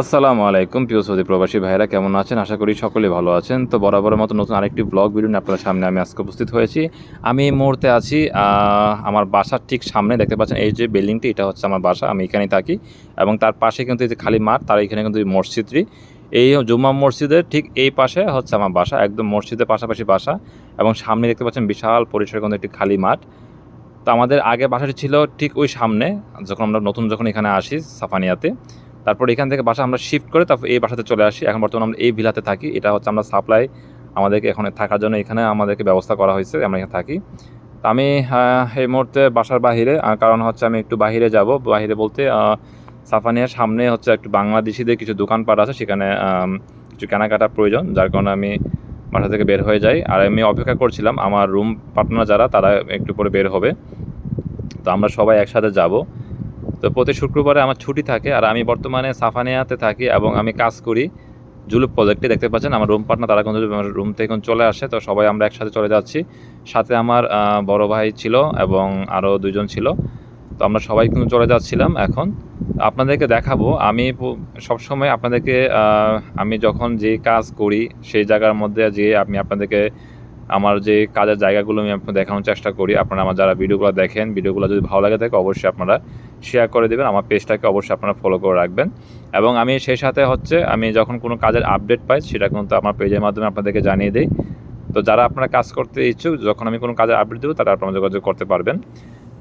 আসসালামু আলাইকুম, প্রিয় সৌদি প্রবাসী ভাইরা কেমন আছেন? আশা করি সকলে ভালো আছেন। তো বরাবরের মতো নতুন আরেকটি ব্লগ ভিডিও নিয়ে আপনার সামনে আমি আজকে উপস্থিত হয়েছি। আমি এই মুহূর্তে আছি আমার বাসার ঠিক সামনে, দেখতে পাচ্ছেন এই যে বিল্ডিংটি, এটা হচ্ছে আমার বাসা, আমি এখানেই থাকি। এবং তার পাশে কিন্তু এই যে খালি মাঠ, তার এখানে কিন্তু মসজিদটি। এই জুম্মা মসজিদের ঠিক এই পাশে হচ্ছে আমার বাসা, একদম মসজিদের পাশাপাশি বাসা। এবং সামনে দেখতে পাচ্ছেন বিশাল পরিসরে কিন্তু একটি খালি মাঠ। তো আমাদের আগে বাসাটি ছিল ঠিক ওই সামনে, যখন আমরা নতুন যখন এখানে আসি সাফানিয়াতে। তারপর এখান থেকে বাসা আমরা শিফট করে তারপর এই বাসাতে চলে আসি। এখন বর্তমানে আমরা এই ভিলাতে থাকি। এটা হচ্ছে আমরা সাপ্লাই আমাদেরকে এখানে থাকার জন্য এখানে আমাদেরকে ব্যবস্থা করা হয়েছে, আমরা এখানে থাকি। তো আমি এই মুহূর্তে বাসার বাহিরে কারণ হচ্ছে আমি একটু বাহিরে যাব। বাহিরে বলতে সাফানিয়ার সামনে হচ্ছে একটু বাংলাদেশিদের কিছু দোকানপাট আছে, সেখানে কিছু কেনাকাটার প্রয়োজন, যার কারণে আমি বাসা থেকে বের হয়ে যাই। আর আমি অপেক্ষা করছিলাম, আমার রুম পার্টনার যারা, তারা একটু পরে বের হবে। তো আমরা সবাই একসাথে যাব। তো প্রতি শুক্রবারে আমার ছুটি থাকে আর আমি বর্তমানে সাফানিয়াতে থাকি এবং আমি কাজ করি। জুলুপ প্রজেক্টে দেখতে পাচ্ছেন, আমার রুম পার্টনার তারা কিন্তু আমার রুম থেকে এখন চলে আসে, তো সবাই আমরা একসাথে চলে যাচ্ছি। সাথে আমার বড় ভাই ছিল এবং আরও দুজন ছিল, তো আমরা সবাই কিন্তু চলে যাচ্ছিলাম এখন। আপনাদেরকে দেখাবো, আমি সবসময় আপনাদেরকে আমি যখন যে কাজ করি, সেই জায়গার মধ্যে যে আমি আপনাদেরকে আমার যে কাজের জায়গাগুলো আমি দেখানোর চেষ্টা করি। আপনারা আমার যারা ভিডিওগুলো দেখেন, ভিডিওগুলো যদি ভালো লাগে থাকে, অবশ্যই আপনারা শেয়ার করে দেবেন, আমার পেজটাকে অবশ্যই আপনারা ফলো করে রাখবেন। এবং আমি সেই সাথে হচ্ছে, আমি যখন কোনো কাজের আপডেট পাই, সেটা কিন্তু আমার পেজের মাধ্যমে আপনাদেরকে জানিয়ে দিই। তো যারা আপনারা কাজ করতে ইচ্ছুক, যখন আমি কোনো কাজের আপডেট দেবো, তারা আপনারা যোগাযোগ করতে পারবেন।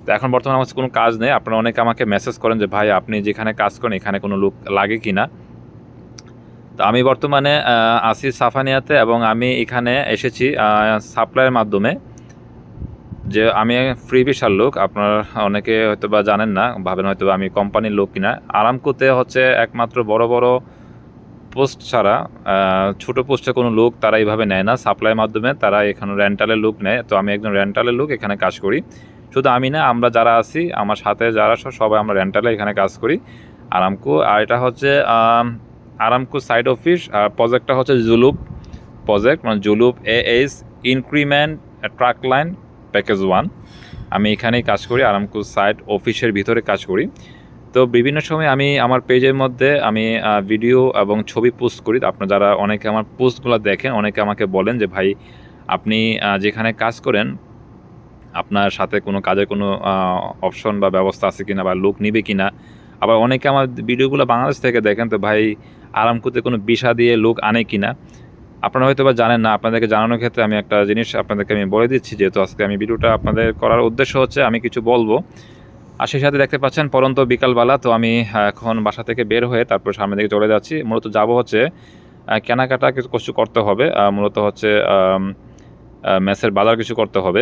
তো এখন বর্তমানে আমার কোনো কাজ নেই। আপনারা অনেকে আমাকে মেসেজ করেন যে, ভাই, আপনি যেখানে কাজ করেন, এখানে কোনো লোক লাগে কি না? তো আমি বর্তমানে আছি সাফানিয়াতে এবং আমি এখানে এসেছি সাপ্লাইয়ের মাধ্যমে। যে আমি ফ্রি বিশাল লোক, আপনার অনেকে হয়তো বা জানেন না, ভাবেন হয়তো আমি কোম্পানির লোক কিনা। আরামকোতে হচ্ছে একমাত্র বড় বড় পোস্ট ছাড়া ছোট পোস্টে কোনো লোক তারা এইভাবে নেয় না। সাপ্লাইয়ের মাধ্যমে তারা এখানে রেন্টালের লোক নেয়। তো আমি একজন রেন্টালের লোক, এখানে কাজ করি। শুধু আমি না, আমরা যারা আছি, আমার সাথে যারা সব সবাই আমরা রেন্টালে এখানে কাজ করি। আরামকো, আর এটা হচ্ছে আরামকো সাইড অফিস, আর প্রজেক্টটা হচ্ছে জুলুপ। প্রজেক্ট মানে জুলুপ, A S increment, track line package one আমি এখানেই কাজ করি আরামকো সাইট অফিসের ভিতরে কাজ করি। তো বিভিন্ন সময় আমি আমার পেজের মধ্যে আমি ভিডিও এবং ছবি পোস্ট করি। আপনার যারা অনেকে আমার পোস্টগুলো দেখেন, অনেকে আমাকে বলেন যে, ভাই, আপনি যেখানে কাজ করেন, আপনার সাথে কোনো কাজের কোনো অপশন বা ব্যবস্থা আছে কিনা বা লোক নিবে কিনা? আবার অনেকে আমার ভিডিওগুলো বাংলাদেশ থেকে দেখেন, তো ভাই আরাম করতে কোনো বিষা দিয়ে লোক আনে কিনা? আপনারা হয়তো বা জানেন না, আপনাদেরকে জানানোর ক্ষেত্রে আমি একটা জিনিস আপনাদেরকে আমি বলে দিচ্ছি, যেহেতু আজকে আমি ভিডিওটা আপনাদের করার উদ্দেশ্য হচ্ছে আমি কিছু বলব। আর সেই সাথে দেখতে পাচ্ছেন, পরন্ত বিকালবেলা তো আমি এখন বাসা থেকে বের হয়ে তারপর সামনের দিকে চলে যাচ্ছি। মূলত যাব হচ্ছে কেনাকাটা কিছু কিছু করতে হবে মূলত হচ্ছে মেসের বাজার কিছু করতে হবে,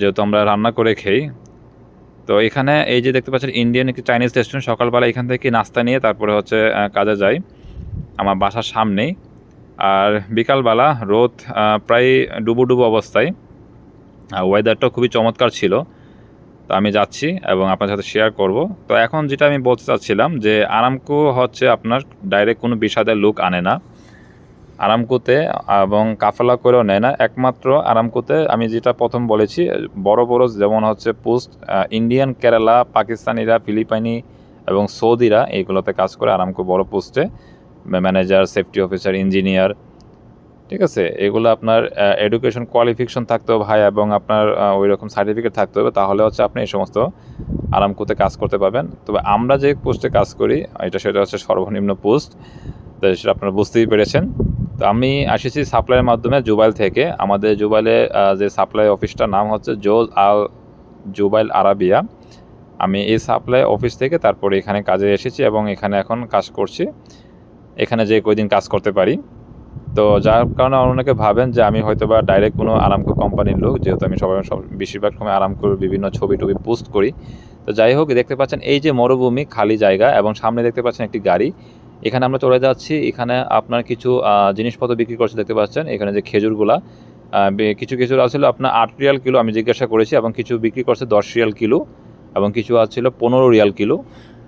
যেহেতু আমরা রান্না করে খেই। তো এখানে এই যে দেখতে পাচ্ছেন, ইন্ডিয়ান একটি চাইনিজ রেস্টুরেন্ট, সকালবেলা এখান থেকে নাস্তা নিয়ে তারপরে হচ্ছে কাজে যাই। আমার বাসার সামনেই। আর বিকালবেলা রোদ প্রায় ডুবো ডুবো অবস্থায় ওয়েদারটাও খুবই চমৎকার ছিল। তো আমি যাচ্ছি এবং আপনার সাথে শেয়ার করব। তো এখন যেটা আমি বলতে চাচ্ছিলাম যে আরামকো হচ্ছে আপনার ডাইরেক্ট কোনো বিষাদের লুক আনে না। আরামকোতে এবং কাফেলা করেও নেয় না। একমাত্র আরামকোতে আমি যেটা প্রথম বলেছি, বড় বড় যেমন হচ্ছে পোস্ট ইন্ডিয়ান কেরালা পাকিস্তানিরা ফিলিপাইনি এবং সৌদিরা এইগুলোতে কাজ করে আরামকো বড় পোস্টে। ম্যানেজার সেফটি অফিসার ইঞ্জিনিয়ার ঠিক আছে? এগুলো আপনার এডুকেশন কোয়ালিফিকেশন থাকতে হবে ভাই এবং আপনার ওই রকম সার্টিফিকেট থাকতে হবে। তাহলে হচ্ছে আপনি এই সমস্ত আরামকোতে কাজ করতে পারবেন। তবে আমরা যে পোস্টে কাজ করি, এটা সেটা হচ্ছে সর্বনিম্ন পোস্ট তো সেটা আপনারা বুঝতেই পেরেছেন। তো আমি এসেছি সাপ্লাইয়ের মাধ্যমে জুবাইল থেকে। আমাদের জুবাইলে যে সাপ্লাই অফিসটার নাম হচ্ছে জোজ আল জুবাইল আরাবিয়া আমি এই সাপ্লাই অফিস থেকে তারপরে এখানে কাজে এসেছি এবং এখানে এখন কাজ করছি। এখানে যে কয়দিন কাজ করতে পারি। তো যার কারণে অনেকে ভাবেন যে আমি হয়তো বা ডাইরেক্ট কোনো আরামকো কোম্পানির লোক, যেহেতু আমি সবাই সব, বেশিরভাগ সময় আরামকোর বিভিন্ন ছবি টবি পোস্ট করি। তো যাই হোক, দেখতে পাচ্ছেন এই যে মরুভূমি, খালি জায়গা এবং সামনে দেখতে পাচ্ছেন একটি গাড়ি। এখানে আমরা চলে যাচ্ছি, এখানে আপনার কিছু জিনিসপত্র বিক্রি করছে দেখতে পাচ্ছেন। এখানে যে খেজুরগুলা কিছু কিছু আছিল আপনার আট রিয়াল কিলো আমি জিজ্ঞাসা করেছি এবং কিছু বিক্রি করছে দশ রিয়াল কিলো এবং কিছু আছিল পনেরো রিয়াল কিলো।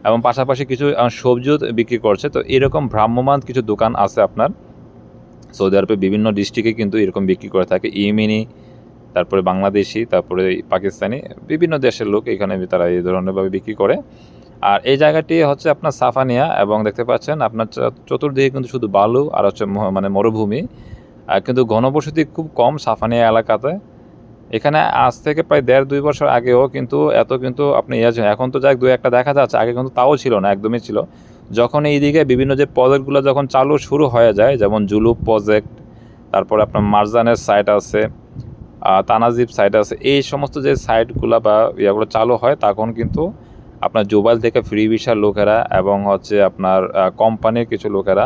এবং পাশাপাশি কিছু সবজিও বিক্রি করছে। তো এরকম ভ্রাম্যমান কিছু দোকান আছে আপনার। সৌদি আরবে বিভিন্ন ডিস্ট্রিক্টে কিন্তু এরকম বিক্রি করে থাকে। ইমিনি তারপরে বাংলাদেশি, তারপরে পাকিস্তানি, বিভিন্ন দেশের লোক এখানে তারা এই ধরনেরভাবে বিক্রি করে। আর এই জায়গাটি হচ্ছে আপনার সাফানিয়া এবং দেখতে পাচ্ছেন আপনার চতুর্দিকে কিন্তু শুধু বালু আর হচ্ছে মানে মরুভূমি। কিন্তু ঘনবসতি খুব কম সাফানিয়া এলাকাতে। এখানে আজ থেকে প্রায় দেড় দুই বছর আগেও কিন্তু এত কিন্তু আপনি ইয়ে। এখন তো যাক, দু একটা দেখা যাচ্ছে আগে কিন্তু তাও ছিল না, একদমই ছিল যখন এইদিকে বিভিন্ন যে প্রজেক্টগুলো যখন চালু শুরু হয়ে যায়, যেমন জুলুপ প্রজেক্ট তারপরে আপনার মারজানের সাইট আছে তানাজিব সাইট আছে, এই সমস্ত যে সাইটগুলো বা ইয়েগুলো চালু হয়, তখন কিন্তু আপনার জুবাইল থেকে ফ্রি ভিসার লোকেরা এবং হচ্ছে আপনার কোম্পানির কিছু লোকেরা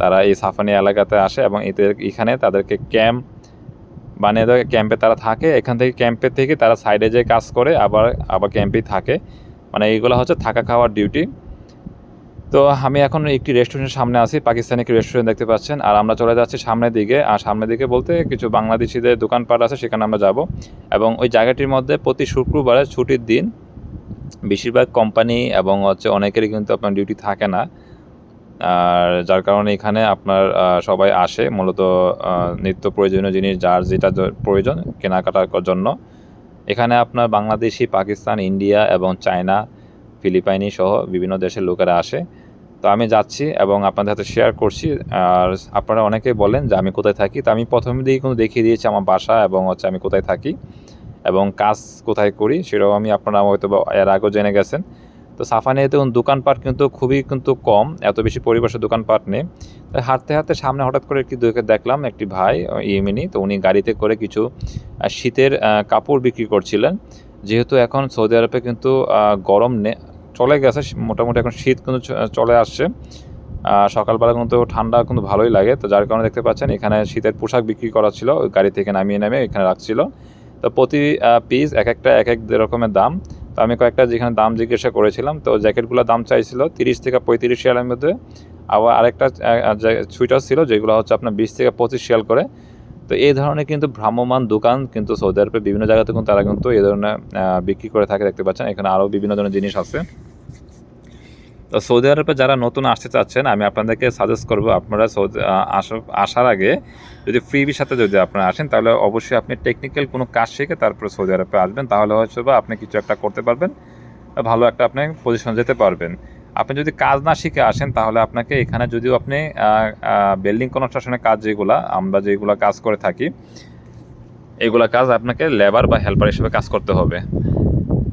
তারা এই সাফানি এলাকাতে আসে এবং এদের এখানে তাদেরকে ক্যাম্প বানিয়ে দেওয়া ক্যাম্পে তারা থাকে, এখান থেকে ক্যাম্পে থেকে তারা সাইডে যেয়ে কাজ করে, আবার আবার ক্যাম্পেই থাকে। মানে এইগুলো হচ্ছে থাকা খাওয়ার ডিউটি তো আমি এখন একটি রেস্টুরেন্টের সামনে আছি, পাকিস্তানি একটি রেস্টুরেন্ট দেখতে পাচ্ছেন। আর আমরা চলে যাচ্ছি সামনের দিকে। আর সামনের দিকে বলতে কিছু বাংলাদেশিদের দোকানপাট আছে, সেখানে আমরা যাব। এবং ওই জায়গাটির মধ্যে প্রতি শুক্রবারে ছুটির দিন, বেশিরভাগ কোম্পানি এবং হচ্ছে অনেকেরই কিন্তু আপনার ডিউটি থাকে না। আর যার কারণে এখানে আপনার সবাই আসে মূলত নিত্য প্রয়োজনীয় জিনিস যার যেটা প্রয়োজন কেনাকাটার জন্য। এখানে আপনার বাংলাদেশি, পাকিস্তান, ইন্ডিয়া এবং চায়না, ফিলিপাইনি সহ বিভিন্ন দেশের লোকেরা আসে। তো আমি যাচ্ছি এবং আপনাদের সাথে শেয়ার করছি। আর আপনারা অনেকে বলেন যে আমি কোথায় থাকি। তো আমি প্রথম দিকেই কিন্তু দেখিয়ে দিয়েছি আমার বাসা এবং হচ্ছে আমি কোথায় থাকি এবং কাজ কোথায় করি সেটাও আমি আপনারা হয়তো এর আগেও জেনে গেছেন। তো সাফানিয়াতে দোকানপাট কিন্তু খুবই কিন্তু কম, এত বেশি পরিবেশের দোকানপাট নেই। তাই হাঁটতে হাঁটতে সামনে হঠাৎ করে একটি দেখলাম, একটি ভাই ইয়েমিনি, তো উনি গাড়িতে করে কিছু শীতের কাপড় বিক্রি করছিলেন। যেহেতু এখন সৌদি আরবে কিন্তু গরম নে চলে গেছে মোটামুটি এখন শীত কিন্তু চলে আসছে। সকালবেলা কিন্তু ঠান্ডা কিন্তু ভালোই লাগে, তো যার কারণে দেখতে পাচ্ছেন, এখানে শীতের পোশাক বিক্রি করা ছিল, ওই গাড়ি থেকে নামিয়ে নামিয়ে এখানে রাখছিল। তো প্রতি পিস এক একটা এক এক রকমের দাম। তো আমি কয়েকটা যেখানে দাম জিজ্ঞাসা করেছিলাম, তো জ্যাকেটগুলোর দাম চাইছিল তিরিশ থেকে পঁয়ত্রিশ শিয়ালের মধ্যে। আবার আরেকটা সুইটার ছিল, যেগুলো হচ্ছে আপনার বিশ থেকে পঁচিশ শিয়াল করে। তো এই ধরনের কিন্তু ভ্রাম্যমান দোকান কিন্তু সৌদি আরবে বিভিন্ন জায়গাতে কিন্তু তারা কিন্তু এই ধরনের বিক্রি করে থাকে, দেখতে পাচ্ছেন। এখানে আরও বিভিন্ন ধরনের জিনিস আছে। তো সৌদি আরবে যারা নতুন আসতে চাচ্ছেন, আমি আপনাদেরকে সাজেস্ট করব আপনারা সৌদি আস- আসার আগে যদি ফ্রি সাথে যদি আপনারা আসেন, তাহলে অবশ্যই আপনি টেকনিক্যাল কোনো কাজ শিখে তারপরে সৌদি আরবে আসবেন। তাহলে হয়তো বা আপনি কিছু একটা করতে পারবেন, ভালো একটা আপনি পজিশন যেতে পারবেন। আপনি যদি কাজ না শিখে আসেন, তাহলে আপনাকে এখানে যদিও আপনি বিল্ডিং কনস্ট্রাকশনের কাজ যেগুলা, আমরা যেগুলো কাজ করে থাকি, এগুলা কাজ আপনাকে লেবার বা হেল্পার হিসেবে কাজ করতে হবে।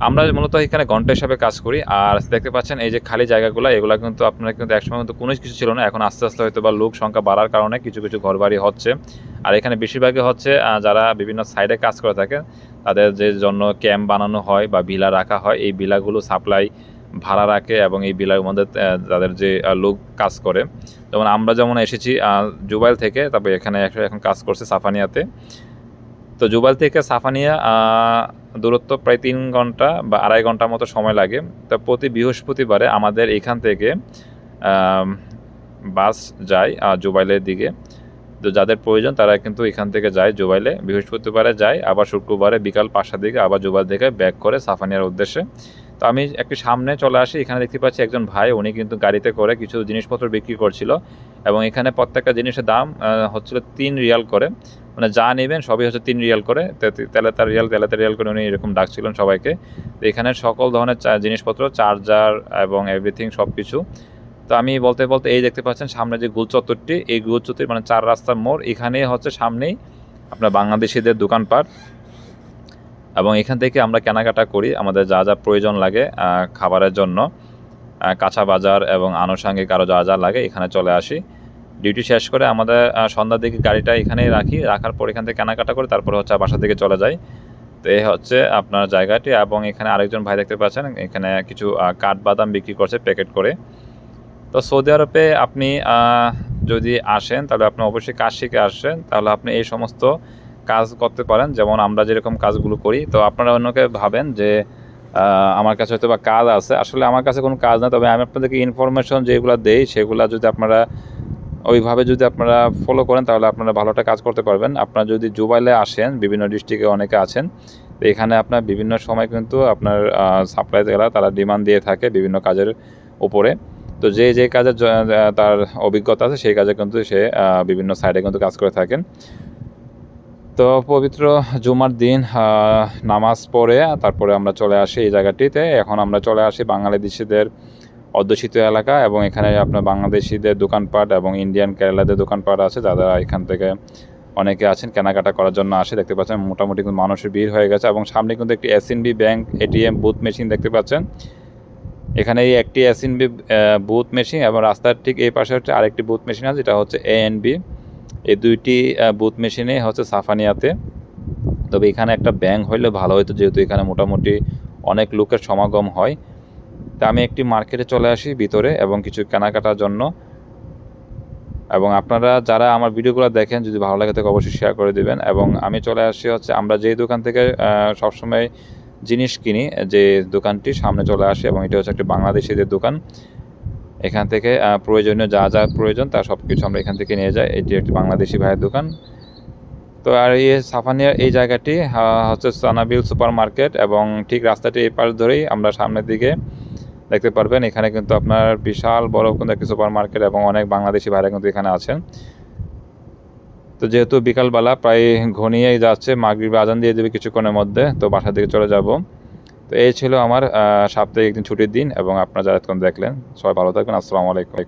আমরা মূলত এখানে ঘণ্টা হিসাবে কাজ করি, আর দেখতে পাচ্ছেন এই যে খালি জায়গাগুলো, এগুলো কিন্তু আপনার কিন্তু একসময় কিন্তু কোনো কিছু ছিল না, এখন আস্তে আস্তে হয়তো বা লোক সংখ্যা বাড়ার কারণে কিছু কিছু ঘরবাড়ি হচ্ছে। আর এখানে বেশিরভাগই হচ্ছে যারা বিভিন্ন সাইডে কাজ করে থাকে, তাদের যে জন্য ক্যাম্প বানানো হয় বা বিলা রাখা হয়, এই বিলাগুলো সাপ্লাই ভাড়া রাখে এবং এই বিলার মধ্যে তাদের যে লোক কাজ করে। যেমন আমরা যেমন এসেছি জুবাইল থেকে, তারপরে এখানে এখন- কাজ করছে সাফানিয়াতে। তো জুবাইল থেকে সাফানিয়া দূরত্ব প্রায় তিন ঘণ্টা বা আড়াই ঘণ্টার মতো সময় লাগে। তো প্রতি বৃহস্পতিবারে আমাদের এখান থেকে বাস যায় জুবাইলের দিকে। তো যাদের প্রয়োজন তারা কিন্তু এখান থেকে যায় জুবাইলে। বৃহস্পতিবারে যায়, আবার শুক্রবারে বিকাল পাঁচটার দিকে, আবার জুবাইল থেকে ব্যাক করে সাফানিয়ার উদ্দেশ্যে। তো আমি একটু সামনে চলে আসি, এখানে দেখতে পাচ্ছি একজন ভাই, উনি কিন্তু গাড়িতে করে কিছু জিনিসপত্র বিক্রি করছিল এবং এখানে প্রত্যেকটা জিনিসের দাম হচ্ছিল তিন রিয়াল করে। মানে যা নেবেন সবই হচ্ছে তিন রিয়াল করে। তে- তেলে তার রিয়াল তেলে রিয়াল করে উনি এরকম ডাকছিলেন সবাইকে। তো এখানে সকল ধরনের জিনিসপত্র, চার্জার এবং এভরিথিং সব কিছু তো আমি বলতে বলতে এই দেখতে পাচ্ছেন সামনে যে গোল চত্বরটি, এই গোল চত্বর মানে চার রাস্তার মোড়। এখানেই হচ্ছে সামনেই আপনার বাংলাদেশিদের দোকানপাট। এবং এখান থেকে আমরা কেনাকাটা করি, আমাদের যা যা প্রয়োজন লাগে খাবারের জন্য। কাঁচা বাজার এবং আনুষঙ্গিক আরও যা যা লাগে এখানে চলে আসি। ডিউটি শেষ করে আমাদের সন্ধ্যার দিকে গাড়িটা এখানেই রাখি, রাখার পর এখান থেকে কেনাকাটা করে, তারপর হচ্ছে বাসার দিকে চলে যাই। তো এই হচ্ছে আপনার জায়গাটি এবং এখানে আরেকজন ভাই দেখতে পাচ্ছেন, এখানে কিছু কাঠবাদাম বিক্রি করছে প্যাকেট করে। তো সৌদি আরবে আপনি যদি আসেন তাহলে আপনি অবশ্যই কাজ শিখে আসেন, তাহলে আপনি এই সমস্ত কাজ করতে পারেন, যেমন আমরা যেরকম কাজগুলো করি, তো আপনারা অন্যকে ভাবেন যে আমার কাছে হয়তো বা কাজ আছে। আসলে আমার কাছে কোনো কাজ না তবে আমি আপনাদেরকে ইনফরমেশন যেগুলো দেই, সেগুলো যদি আপনারা, ওইভাবে যদি আপনারা ফলো করেন, তাহলে আপনারা ভালো একটা কাজ করতে পারবেন। আপনারা যদি জুবাইলে আসেন, বিভিন্ন ডিস্ট্রিক্টে অনেকে আছেন, তো এখানে আপনার বিভিন্ন সময় কিন্তু আপনার সাপ্লাই যারা তারা ডিমান্ড দিয়ে থাকে বিভিন্ন কাজের উপরে। তো যে যে কাজের তার অভিজ্ঞতা আছে, সেই কাজে কিন্তু সে বিভিন্ন সাইডে কিন্তু কাজ করে থাকেন। তো পবিত্র জুমার দিন নামাজ পড়ে তারপরে আমরা চলে আসি এই জায়গাটিতে। এখন আমরা চলে আসি বাংলাদেশিদের অধ্যুষিত এলাকা এবং এখানে আপনার বাংলাদেশিদের দোকানপাট এবং ইন্ডিয়ান কেরালাদের দোকানপাট আছে, যারা এখান থেকে অনেকে আছেন, কেনাকাটা করার জন্য আসে। দেখতে পাচ্ছেন, মোটামুটি কিন্তু মানুষের ভিড় হয়ে গেছে এবং সামনে কিন্তু একটি SNB bank ATM booth machine দেখতে পাচ্ছেন। এখানে এই একটি এসএনবি বুথ মেশিন এবং রাস্তার ঠিক এই পাশে হচ্ছে আরেকটি বুথ মেশিন আছে, যেটা হচ্ছে এএনবি এই দুইটি বুথ মেশিনে হচ্ছে সাফানিয়াতে। তবে এখানে একটা ব্যাংক হইলে ভালো হতো যেহেতু এখানে মোটামুটি অনেক লোকের সমাগম হয়। তা আমি একটি মার্কেটে চলে আসি ভিতরে এবং কিছু কেনাকাটার জন্য। এবং আপনারা যারা আমার ভিডিওগুলো দেখেন, যদি ভালো লাগে তাকে অবশ্যই শেয়ার করে দিবেন। এবং আমি চলে আসি হচ্ছে, আমরা যেই দোকান থেকে সবসময় জিনিস কিনি, যে দোকানটি সামনে চলে আসে এবং এটা হচ্ছে একটি বাংলাদেশিদের দোকান। এখান থেকে প্রয়োজনীয় যা যা প্রয়োজন তা সব কিছু আমরা এখান থেকে নিয়ে যাই। এটি একটি বাংলাদেশি ভাইয়ের দোকান। তো আর এই সাফানিয়ার এই জায়গাটি হচ্ছে সানাবিল সুপার মার্কেট এবং ঠিক রাস্তাটি এই পাশ ধরেই আমরা সামনের দিকে দেখতে পারবেন। এখানে কিন্তু আপনার বিশাল বড় কিন্তু একটি সুপার মার্কেট এবং অনেক বাংলাদেশি ভাইরা কিন্তু এখানে আছেন। তো যেহেতু বিকালবেলা প্রায় ঘনিয়েই যাচ্ছে, মাগরিবে আজান দিয়ে দেবে কিছুক্ষণের মধ্যে, তো বাসার দিকে চলে যাব। তো এই ছিল আমার সাপ্তাহিক একদিন ছুটির দিন এবং আপনারা যারা এতক্ষণ দেখলেন, সবাই ভালো থাকবেন। আসসালামু আলাইকুম।